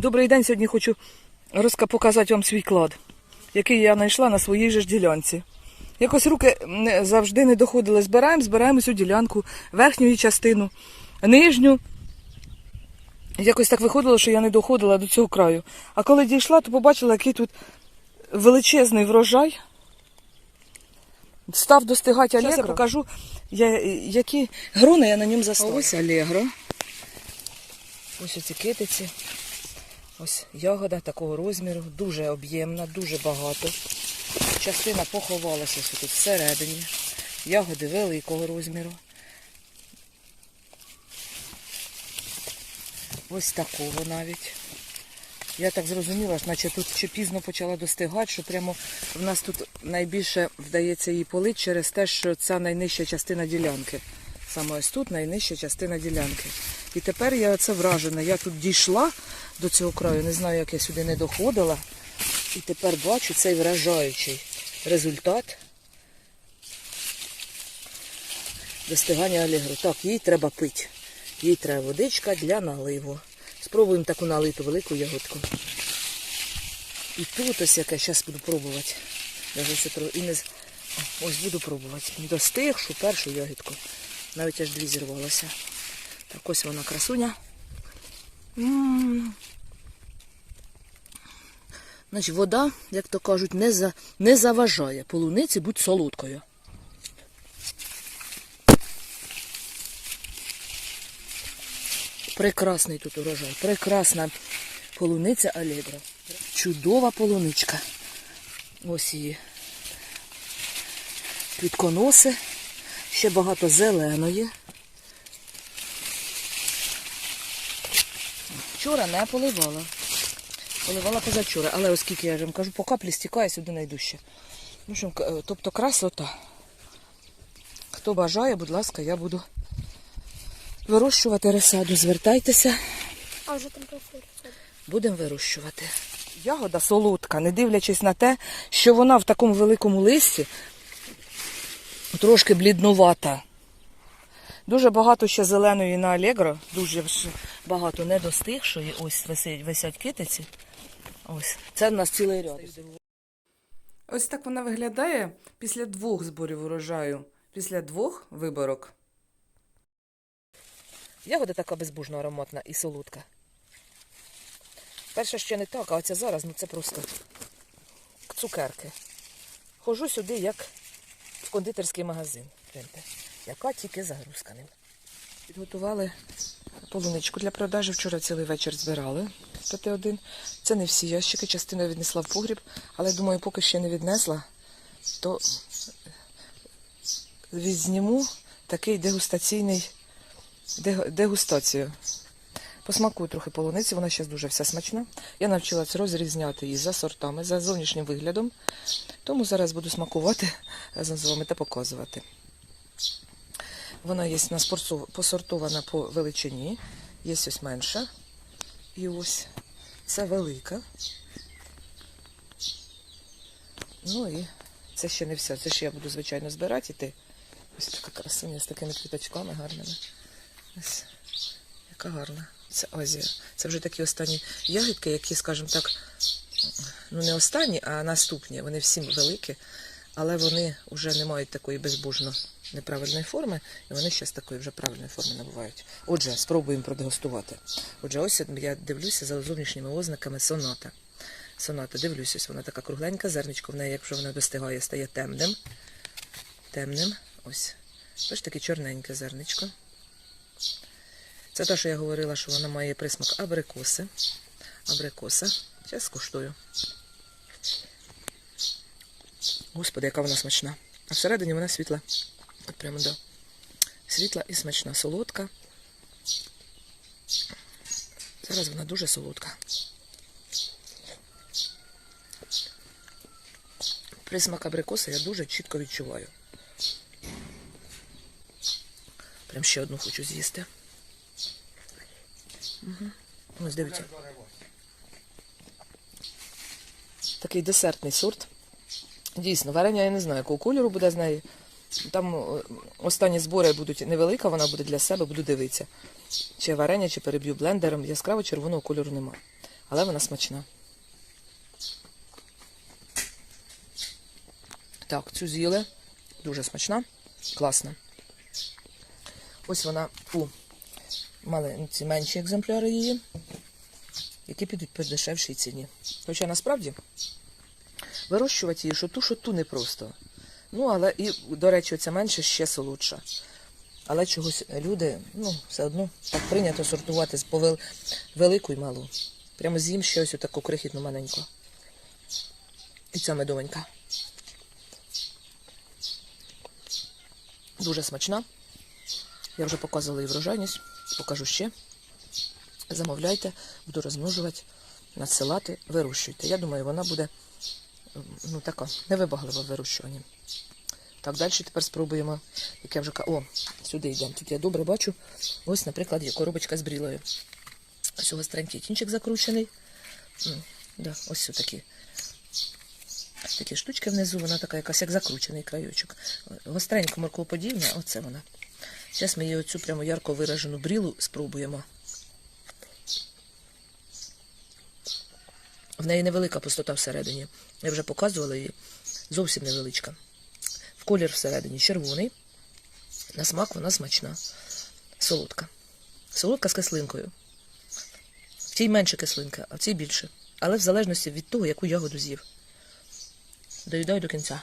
Добрий день, сьогодні хочу показати вам свій клад, який я знайшла на своїй же ж ділянці. Якось руки завжди не доходили. Збираємо, збираємо цю ділянку, верхню її частину, нижню. Якось так виходило, що я не доходила до цього краю. А коли дійшла, то побачила, який тут величезний врожай. Став достигати Алегро. я покажу, я, які грони я на ньому заставила. Ось Алегро. Ось оці китиці. Ось ягода такого розміру, дуже об'ємна, дуже багато. Частина поховалася ось тут всередині. Ягоди великого розміру. Ось такого навіть. Я так зрозуміла, що тут чи пізно почала достигати, що прямо в нас тут найбільше вдається її полить через те, що це найнижча частина ділянки. Саме ось тут найнижча частина ділянки. І тепер я це вражена. Я тут дійшла до цього краю, не знаю, як я сюди не доходила. І тепер бачу цей вражаючий результат достигання алігру. Так, їй треба пити. Їй треба водичка для наливу. Спробуємо таку налиту велику ягодку. І тут ось яке, зараз буду пробувати. І не... Ось буду пробувати. Достигшу першу ягідку. Навіть аж дві зірвалося. Так ось вона красуня. Значить, вода, як то кажуть, не, за... не заважає полуниці бути солодкою. Прекрасний тут урожай. Прекрасна полуниця Алегро. Чудова полуничка. Ось її. Квітконоси. Ще багато зеленої. Вчора не поливала. Поливала позавчора, але оскільки я вам кажу, по каплі стікає сюди найдужче. Ну, тобто красота. Хто бажає, будь ласка, я буду вирощувати розсаду. Звертайтеся, А вже працює. будемо вирощувати. Ягода солодка, не дивлячись на те, що вона в такому великому листі трошки бліднувата. Дуже багато ще зеленої на Алегро, дуже багато недостигшої. Ось висять, висять китиці. Ось. Це в нас цілий ряд. Ось так вона виглядає після двох зборів урожаю, після двох виборок. Ягода така безбужно ароматна і солодка. Перша ще не так, а оця зараз, ну це просто цукерки. Хожу сюди, як в кондитерський магазин. Гляньте, яка тільки загрузка ним. Підготували полуничку для продажу. Вчора цілий вечір збирали 5-1. Це не всі ящики, частину віднесла в погріб, але думаю, поки ще не віднесла, то відзніму такий дегустаційний дегустацію. Посмакую трохи полуниці, вона ще дуже вся смачна. Я навчилася розрізняти її за сортами, за зовнішнім виглядом. Тому зараз буду смакувати разом з вами та показувати. Вона є у нас посортована по величині, є ось менша. І ось це велика. Ну і це ще не все. Це ще я буду, звичайно, збирати іти. Ось така красуня з такими квіточками гарними. Ось яка гарна. Це Азія. Це вже такі останні ягідки, які, скажімо так, ну не останні, а наступні. Вони всі великі, але вони вже не мають такої безбожно неправильної форми, і вони ще з такої вже правильної форми набувають. Отже, спробуємо продегустувати. Отже, ось я дивлюся за зовнішніми ознаками соната. Соната, дивлюся, ось вона така кругленька, зерничко в неї, якщо вона достигає, стає темним. Темним. Ось. Ось таке чорненьке зерничко. Це те, що я говорила, що вона має присмак абрикоси. Абрикоса. Зараз скуштую. Господи, яка вона смачна. А всередині вона світла. От прямо да. Світла і смачна, солодка. Зараз вона дуже солодка. Присмак абрикоси я дуже чітко відчуваю. Прям ще одну хочу з'їсти. Угу. Ось дивіться. Такий десертний сорт. Дійсно, варення я не знаю, якого кольору буде з неї. Там е, останні збори будуть невелика, вона буде для себе, буду дивитися. Чи варення, чи переб'ю блендером. Яскраво червоного кольору нема. але вона смачна. Так, цю з'їли. Дуже смачна, класна. Ось вона у маленькі менші екземпляри її, які підуть по дешевшій ціні. Хоча насправді вирощувати її, що ту, що ту непросто. Ну, але і, до речі, ця менше ще солодша. Але чогось люди, ну, все одно так прийнято сортувати з повел... велику і малу. Прямо з'їм ще ось таку крихітну маленьку. І ця медовенька. Дуже смачна. Я вже показувала її врожайність, покажу ще. Замовляйте, буду розмножувати, надсилати, вирощуйте. Я думаю, вона буде ну, така невибаглива в вирощуванні. Так, далі тепер спробуємо, як я вже кажу, о, сюди йдемо. Тут я добре бачу. Ось, наприклад, є коробочка з брілою. Ось гостренький кінчик закручений. Да, ось такі. Такі штучки внизу, вона така якась як закручений краючок. Гостренько морковоподібна, оце вона. Зараз ми її оцю прямо ярко виражену брілу спробуємо. В неї невелика пустота всередині. Я вже показувала її. Зовсім невеличка. В колір всередині червоний. На смак вона смачна. Солодка. Солодка з кислинкою. В цій менше кислинка, а в цій більше. Але в залежності від того, яку ягоду з'їв. Доїдаю до кінця.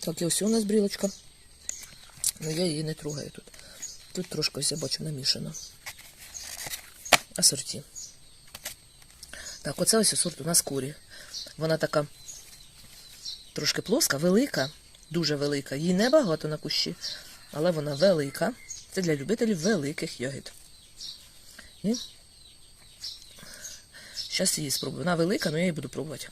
Так, і ось у нас брілочка. Ну, я її не трогаю тут. Тут трошки ось бачу намішано. Асорті. Так, оце ось сорт у нас курі. Вона така трошки плоска, велика, дуже велика. Їй небагато на кущі, але вона велика. Це для любителів великих ягід. І зараз її спробую. Вона велика, але я її буду пробувати.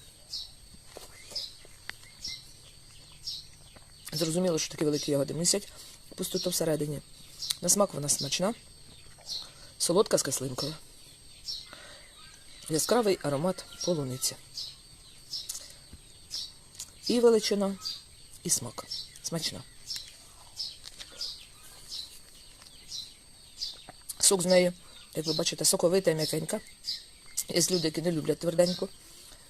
Зрозуміло, що такі великі ягоди місять пустоту всередині. На смак вона смачна, солодка з кислинкою. Яскравий аромат полуниці. І величина, і смак. Смачна. Сок з неї, як ви бачите, соковита і м'якенька. Є люди, які не люблять тверденьку.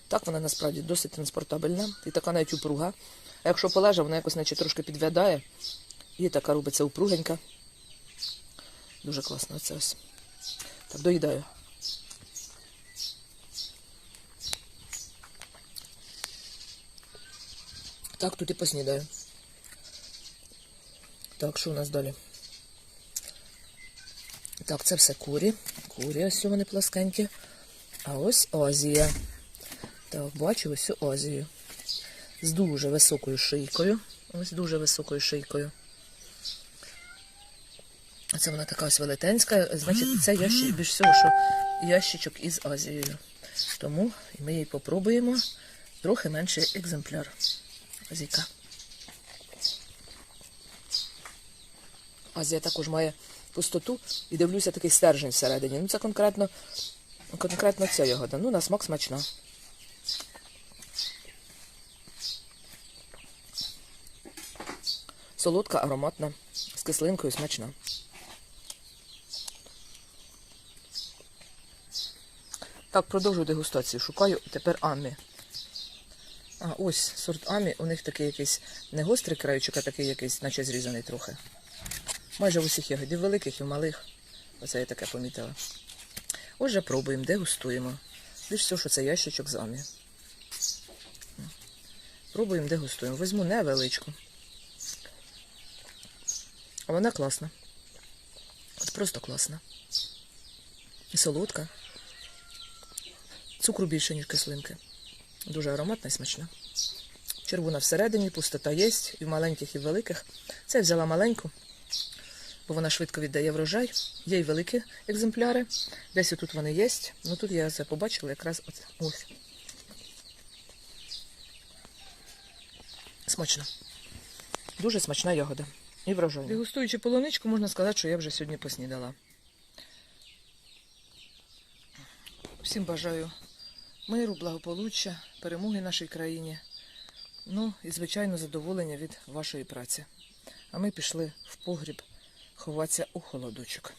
Так вона насправді досить транспортабельна і така навіть упруга. А якщо полежа, вона якось наче трошки підвядає. І така робиться упругенька. Дуже класно це ось. Так, доїдаю. Так, тут і поснідаю. Так, що у нас далі? Так, це все курі. Курі, ось вони пласкенькі. А ось Азія. Так, бачу ось Азію. З дуже високою шийкою. Ось дуже високою шийкою. Це вона така ось велетенська. Значить, це ящик, більш всього, що ящичок із Азією. Тому ми її попробуємо. Трохи менший екземпляр. Азійка. Азія також має пустоту і дивлюся такий стержень всередині. Ну, це конкретно, конкретно ця ягода. Ну, на смак смачна. Солодка, ароматна, з кислинкою смачна. Так, продовжую дегустацію. Шукаю тепер Амі. А, ось сорт Амі. У них такий якийсь не гострий краючок, а такий якийсь, наче зрізаний трохи. Майже в усіх ягодів великих і в малих. Оце я таке помітила. Отже, пробуємо, дегустуємо. Більш все, що це ящичок з Амі. Пробуємо, дегустуємо. Візьму невеличку. А вона класна. От просто класна. І солодка. Цукру більше, ніж кислинки. Дуже ароматна і смачна. Червона всередині, пустота є, і в маленьких, і в великих. Це я взяла маленьку, бо вона швидко віддає врожай. Є й великі екземпляри. Десь тут вони є. Ну тут я це побачила якраз ось. Смачно. Дуже смачна ягода. І врожайна. Дегустуючи полуничку, можна сказати, що я вже сьогодні поснідала. Всім бажаю миру, благополуччя, перемоги нашій країні. Ну і, звичайно, задоволення від вашої праці. А ми пішли в погріб ховатися у холодочок.